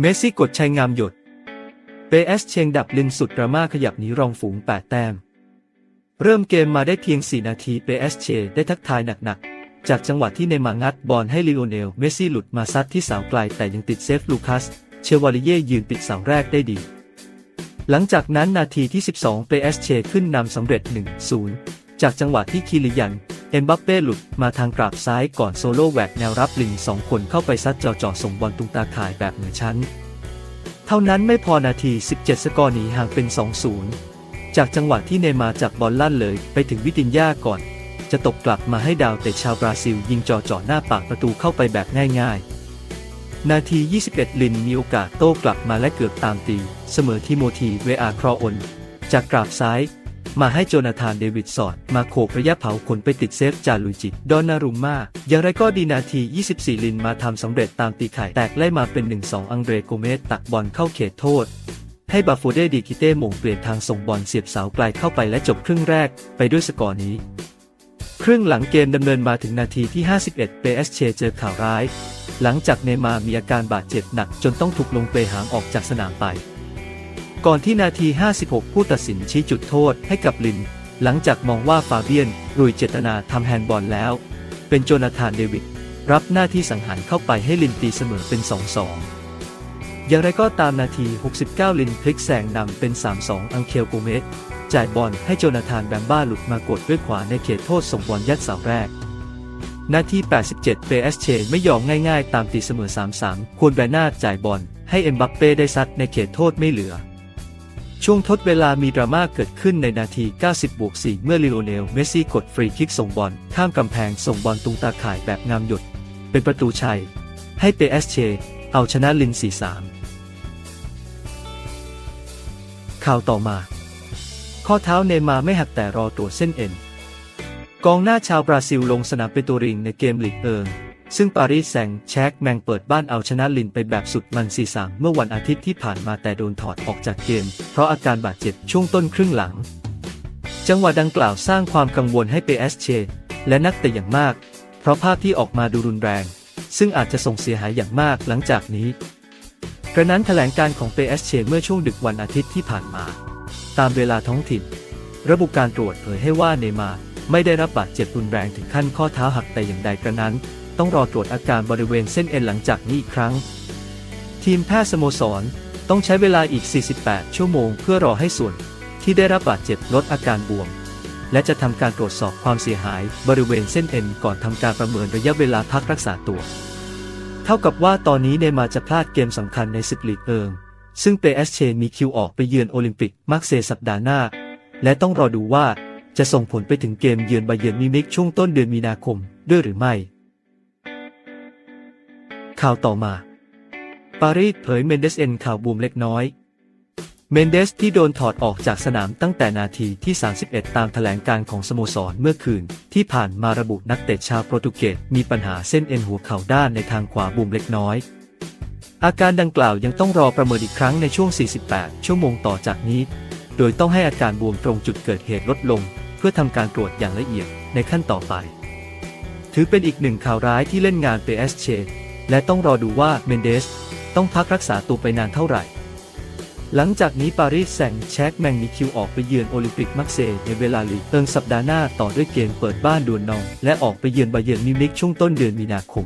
เมสซี่กดชัยงามหยด เปเอสเชงดับลินสุดดราม่าขยับหนีรองฝูง 8 แต้ม เริ่มเกมมาได้เพียง 4 นาทีเปเอสเชได้ทักทายหนักๆ จากจังหวะที่เนมางัดบอลให้ลิโอเนล เมสซี่หลุดมาซัดที่เสาไกลแต่ยังติดเซฟลูคัส เชวาลิเย่ยืนปิดเสาแรกได้ดี หลังจากนั้นนาทีที่ 12 เปเอสเชขึ้นนำสำเร็จ 1-0 จากจังหวะที่คิริยัน เอ็มบัปเป้หลุดมาทางกราบซ้ายก่อนโซโล่แหวกแนวรับลิงสองคนเข้าไปซัดจ่อๆส่งบอลตุงตาข่ายแบบเหนือชั้น เท่านั้นไม่พอนาที 17 สกอร์หนีห่างเป็น 2-0 จากจังหวะที่เนมาจากบอลลั่นเลยไปถึงวิตินยาก่อน จะตกกลับมาให้ดาวเตะชาวบราซิล ยิงจ่อจ่อๆหน้าปากประตูเข้าไปแบบง่าย ๆนาที 21 ลินมีโอกาสโต้กลับมาและเกือบตามตี เสมอที่โมทีเวอาครออน จากกราบซ้าย มาให้โจนาธานเดวิดสอด มาโขกระยะเผาขนไปติดเซฟจาลุยจิ ดอนนารุมมาอย่างไรก็ดีนาที 24 ลินมาทำสำเร็จตามตีไข่แตกไล่มาเป็น 1-2 อังเดรโกเมสตักบอลเข้าเขตโทษ ให้บาโฟเดดีกิเต้หม่งเปลี่ยนทางส่งบอลเสียบเสาไกลเข้าไปและจบครึ่งแรกไปด้วยสกอร์นี้ ครึ่งหลังเกมดำเนินมาถึงนาทีที่ 51 เปเอสเชเจอข่าวร้าย หลังจากเนมามีอาการบาดเจ็บหนักจนต้องถูกลงเปหางออกจากสนามไป ก่อนที่นาที 56 ผู้ตัดสินชี้จุดโทษให้กับลิน หลังจากมองว่าฟาเบียนรุยเจตนาทำแฮนด์บอลแล้ว เป็นโจนาธานเดวิดรับหน้าที่สังหารเข้าไปให้ลินตีเสมอเป็น 2-2 อย่างไรก็ตามนาที 69 ลินพลิกแซงนำเป็น 3-2 อังเคลโกเมสจ่ายบอลให้โจนาธานแบมบ้าหลุดมากดด้วยขวาในเขตโทษส่งบอลยัดเสาแรก นาที 87 เปเอสเชไม่ยอมง่ายๆ ตามตีเสมอ 3-3 ควรแบรนาจ่ายบอลให้เอ็มบัปเป้ได้ซัดในเขตโทษไม่เหลือ ช่วงทดเวลามีดราม่าเกิดขึ้นในนาที 90บวก4เมื่อลิโอเนล เมสซี่กดฟรีคิกส่งบอล ข้ามกำแพงส่งบอลตุงตาข่ายแบบงามหยด เป็นประตูชัย ให้เปเอสเช เอาชนะลิน 4-3 ข่าวต่อมา ข้อเท้าเนมาไม่หักแต่รอตรวจเส้นเอ็น กองหน้าชาวบราซิลลงสนามเปโตริงในเกมลีกเอิง ซึ่งปารีสแซงแชกแมงเปิดบ้านเอาชนะลินไปแบบสุดมัน4-3เมื่อวันอาทิตย์ที่ผ่านมาแต่โดนถอดออกจากเกม เพราะอาการบาดเจ็บช่วงต้นครึ่งหลัง จังหวะดังกล่าวสร้างความกังวลให้เปเอสเชและนักเตะอย่างมาก เพราะภาพที่ออกมาดูรุนแรง ซึ่งอาจจะส่งเสียหายอย่างมากหลังจากนี้ กระนั้นแถลงการของเปเอสเชเมื่อช่วงดึกวันอาทิตย์ที่ผ่านมา ตามเวลาท้องถิ่น ระบุการตรวจเผยให้ว่าเนย์มาไม่ได้รับบาดเจ็บรุนแรงถึงขั้นข้อเท้าหักแต่อย่างใดกระนั้น ต้องรอตรวจอาการบริเวณเส้นเอ็นหลังจากนี้อีกครั้ง ทีมแพทย์สโมสรต้องใช้เวลาอีก 48 ชั่วโมง เพื่อรอให้ส่วนที่ได้รับบาดเจ็บลดอาการบวม และจะทำการตรวจสอบความเสียหายบริเวณเส้นเอ็นก่อนทำการประเมินระยะเวลาพักรักษาตัว เท่ากับว่าตอนนี้เนมาร์จะพลาดเกมสำคัญในศึกลีกเอิง ซึ่งเปเอสเชมีคิวออกไปเยือนโอลิมปิกมาร์เซสัปดาห์หน้า และต้องรอดูว่าจะส่งผลไปถึงเกมเยือนบาเยิร์นมิวนิกช่วงต้นเดือนมีนาคมด้วยหรือไม่ ข่าวต่อมา ปารีสเผยเมนเดสเอ็นข่าวบูมเล็กน้อย เมนเดสที่โดนถอดออกจากสนามตั้งแต่นาทีที่ 31 ตามแถลงการของสโมสรเมื่อคืน ที่ผ่านมาระบุนักเตะชาวโปรตุเกสมีปัญหาเส้นเอ็นหัวเข่าด้านในทางขวาบูมเล็กน้อย อาการดังกล่าวยังต้องรอประเมินอีกครั้งในช่วง 48 ชั่วโมงต่อจากนี้ โดยต้องให้อาการบวมตรงจุดเกิดเหตุลดลง เพื่อทำการตรวจอย่างละเอียดในขั้นต่อไป ถือเป็นอีกหนึ่งข่าวร้ายที่เล่นงานเปเอสเช และต้องรอดูว่าเมนเดสต้องพักรักษาตัวไปนานเท่าไหร่ หลังจากนี้ปารีสแซงแชกแมงมีคิวออกไปเยือนโอลิมปิกมักเซในเวลาลีเติงสัปดาห์หน้าต่อด้วยเกมเปิดบ้านดวนนอง และออกไปเยือนบาเยิร์นมิวนิกช่วงต้นเดือนมีนาคม